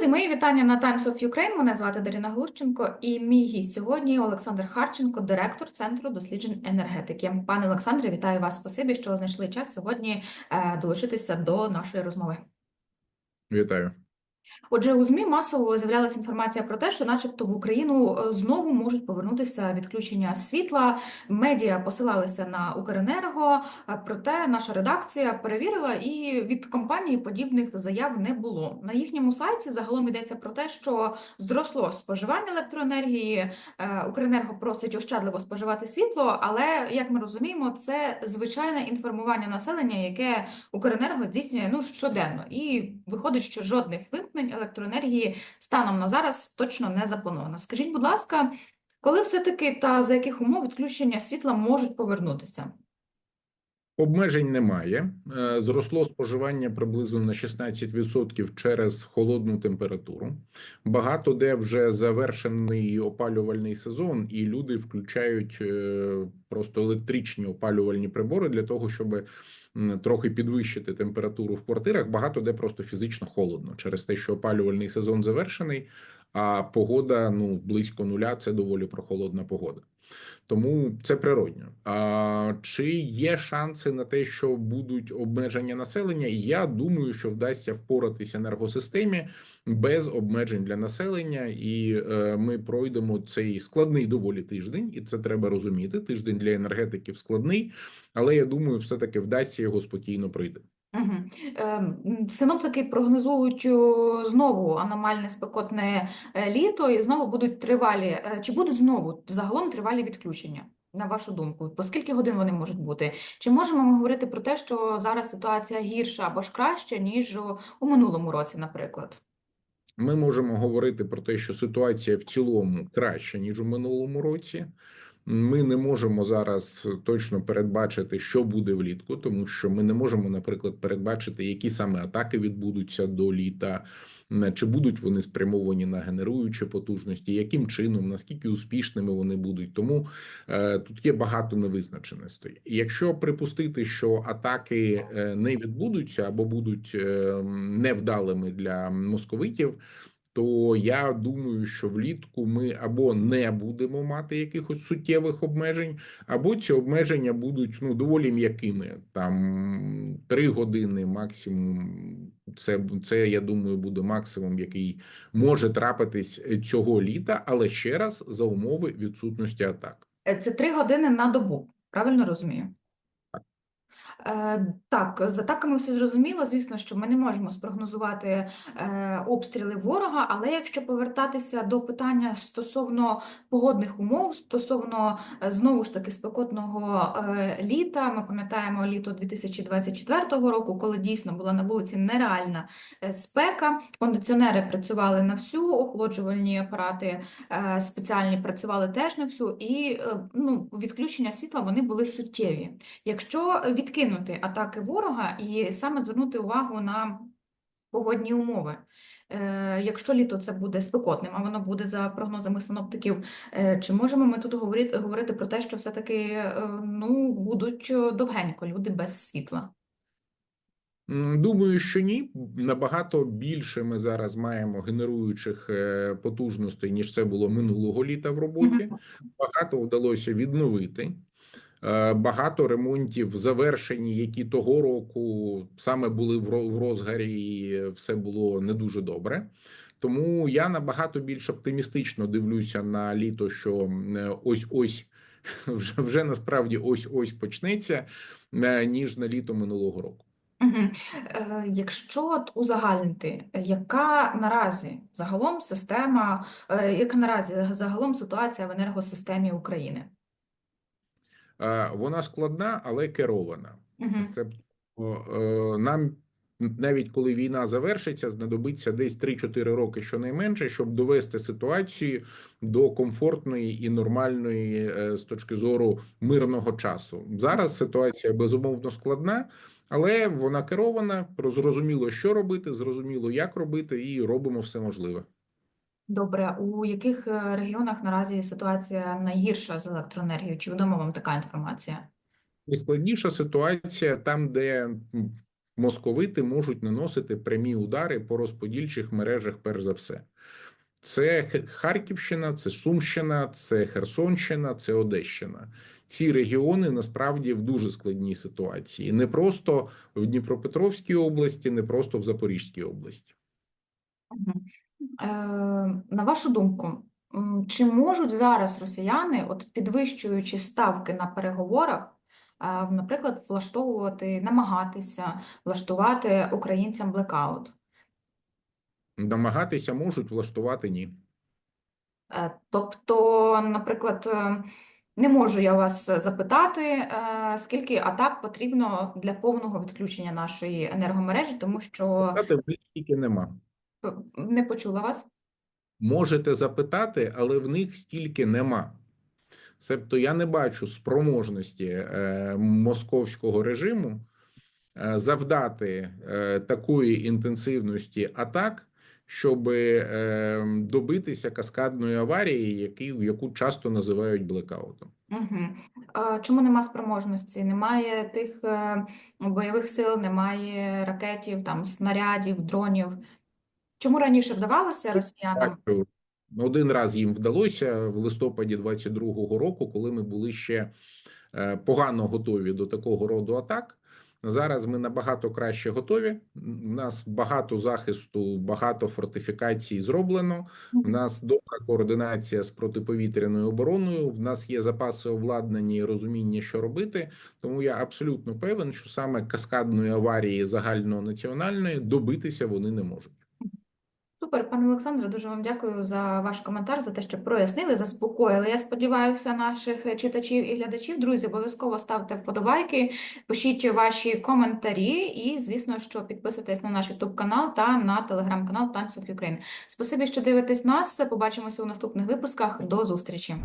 Друзі, мої вітання на Times of Ukraine. Мене звати Дарина Глущенко і мій гість сьогодні Олександр Харченко, директор Центру досліджень енергетики. Пане Олександре, вітаю вас. Спасибі, що знайшли час сьогодні е, долучитися до нашої розмови. Вітаю. Отже, у ЗМІ масово з'являлася інформація про те, що, начебто, в Україну е, знову можуть повернутися відключення світла. Медіа посилалися на Укренерго. Проте наша редакція перевірила, і від компанії подібних заяв не було. На їхньому сайті загалом йдеться про те, що зросло споживання електроенергії. е, Укренерго просить ощадливо споживати світло, але як ми розуміємо, це звичайне інформування населення, яке Укренерго здійснює ну щоденно, і виходить, що жодних вимкнень електроенергії станом на зараз точно не заплановано. Скажіть, будь ласка, коли все-таки та за яких умов відключення світла можуть повернутися? Обмежень немає. Е, Зросло споживання приблизно на 16% через холодну температуру. Багато де вже завершений опалювальний сезон, і люди включають е, просто електричні опалювальні прибори для того, щоб трохи підвищити температуру в квартирах. Багато де просто фізично холодно через те, що опалювальний сезон завершений, а погода ну близько нуля це доволі прохолодна погода. Тому це природньо. А чи є шанси на те, що будуть обмеження населення? Я думаю, що вдасться впоратися енергосистемі без обмежень для населення, і е, ми пройдемо цей складний доволі тиждень, і це треба розуміти. Тиждень для енергетиків складний, але я думаю, все таки вдасться його спокійно пройти. Угу. Синоптики прогнозують знову аномальне спекотне е, літо, і знову будуть тривалі. е, Чи будуть знову загалом тривалі відключення? На вашу думку, по скільки годин вони можуть бути? Чи можемо ми говорити про те, що зараз ситуація гірша або ж краща, ніж у минулому році, наприклад? Ми можемо говорити про те, що ситуація в цілому краща ніж у минулому році. Ми не можемо зараз точно передбачити, що буде влітку, тому що ми не можемо, наприклад, передбачити, які саме атаки відбудуться до літа, чи будуть вони спрямовані на генеруючі потужності, яким чином, наскільки успішними вони будуть. Тому е, тут є багато невизначеностей. Якщо припустити, що атаки е, не відбудуться або будуть е, невдалими для московитів. То я думаю, що влітку ми або не будемо мати якихось суттєвих обмежень, або ці обмеження будуть ну доволі м'якими. Там три години максимум. Це це я думаю, буде максимум, який може трапитись цього літа, але ще раз за умови відсутності атак. Е, Це три години на добу, правильно розумію? Е, Так, з атаками все зрозуміло. Звісно, що ми не можемо спрогнозувати е, обстріли ворога, але якщо повертатися до питання стосовно погодних умов, стосовно е, знову ж таки спекотного літа, ми пам'ятаємо літо 2024 року, коли дійсно була на вулиці нереальна спека, кондиціонери працювали на всю, охолоджувальні апарати спеціальні працювали теж на всю, і ну, відключення світла вони були суттєві. Якщо відкинути атаки ворога і саме звернути увагу на погодні умови. Е, Якщо літо це буде спекотним, а воно буде за прогнозами синоптиків, е, чи можемо ми тут говорити, говорити про те, що все-таки е, ну, будуть довгенько люди без світла? Думаю, що ні. Набагато більше ми зараз маємо генеруючих потужностей, ніж це було минулого літа в роботі. Багато вдалося відновити. Е, Багато ремонтів завершені, які того року саме були в розгарі, і все було не дуже добре. Тому я набагато більш оптимістично дивлюся на літо, що ось ось вже вже насправді ось ось почнеться, е, ніж на літо минулого року. Е, Якщо узагальнити, яка наразі загалом система, е, яка наразі загалом ситуація в енергосистемі України? Е, Вона складна, але керована. Мгм. Це е, нам навіть коли війна завершиться, знадобиться десь 3-4 роки щонайменше, щоб довести ситуацію до комфортної і нормальної е, з точки зору мирного часу. Зараз ситуація безумовно складна, але вона керована. Зрозуміло, що робити, зрозуміло, як робити, і робимо все можливе. Добре, у яких е, регіонах наразі ситуація найгірша з електроенергією? Чи відома вам така інформація? Найскладніша ситуація там, де московити можуть наносити прямі удари по розподільчих мережах, перш за все. Це Харківщина, це Сумщина, це Херсонщина, це Одещина. Ці регіони насправді в дуже складній ситуації. Не просто в Дніпропетровській області, не просто в Запорізькій області. Е, На вашу думку, чи можуть зараз росіяни, от підвищуючи ставки на переговорах, е, наприклад, влаштовувати, намагатися влаштувати українцям блекаут? Намагатися можуть влаштувати ні. Е, Тобто, наприклад, не можу я вас запитати, скільки атак потрібно для повного відключення нашої енергомережі, тому що Запитати в них стільки нема. Не почула вас. Можете запитати, але в них стільки нема. Себто я не бачу спроможності е, московського режиму е, завдати е, такої інтенсивності атак, щоб е, добитися каскадної аварії, які, яку часто називають блекаутом. Угу. Чому нема спроможності? Немає тих е, бойових сил, немає ракетів, там, снарядів, дронів. Чому раніше вдавалося росіянам? Бачу, Один раз їм вдалося в листопаді 22-го року, коли ми були ще е, погано готові до такого роду атак. Зараз ми набагато краще готові. У нас багато захисту, багато фортифікацій зроблено. У нас добра координація з протиповітряною обороною. В нас є запаси обладнання і розуміння, що робити. Тому я абсолютно певен, що саме каскадної аварії загальнонаціональної добитися вони не можуть. Супер, пане Олександре, дуже вам дякую за ваш коментар, за те, що прояснили, заспокоїли. Я сподіваюся, наших читачів і глядачів. Друзі, обов'язково ставте вподобайки, пишіть ваші коментарі і, звісно, що підписуйтесь на наш YouTube канал та на телеграм-канал of Ukraine. Спасибі, що дивитесь нас. Побачимося у наступних випусках. До зустрічі.